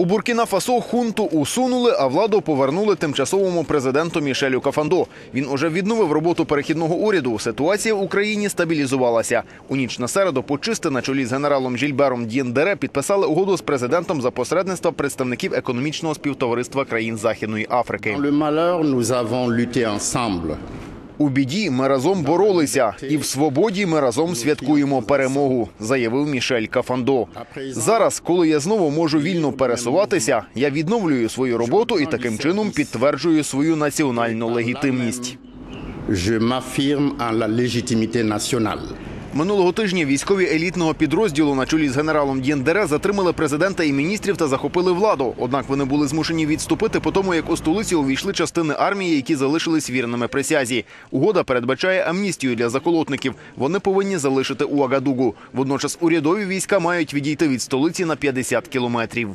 У Буркіна Фасо хунту усунули, а владу повернули тимчасовому президенту Мішелю Кафандо. Він уже відновив роботу перехідного уряду. Ситуація в Україні стабілізувалася. У ніч на середу почисти на чолі з генералом Жільбером Д'єндере підписали угоду з президентом за посередництва представників економічного співтовариства країн Західної Африки. У біді ми разом боролися, і в свободі ми разом святкуємо перемогу, заявив Мішель Кафандо. Зараз, коли я знову можу вільно пересуватися, я відновлюю свою роботу і таким чином підтверджую свою національну легітимність. Je m'affirme en la légitimité nationale. Минулого тижня військові елітного підрозділу на чолі з генералом Д'єндере затримали президента і міністрів та захопили владу. Однак вони були змушені відступити по тому, як у столиці увійшли частини армії, які залишились вірними присязі. Угода передбачає амністію для заколотників. Вони повинні залишити Уагадугу. Водночас урядові війська мають відійти від столиці на 50 кілометрів.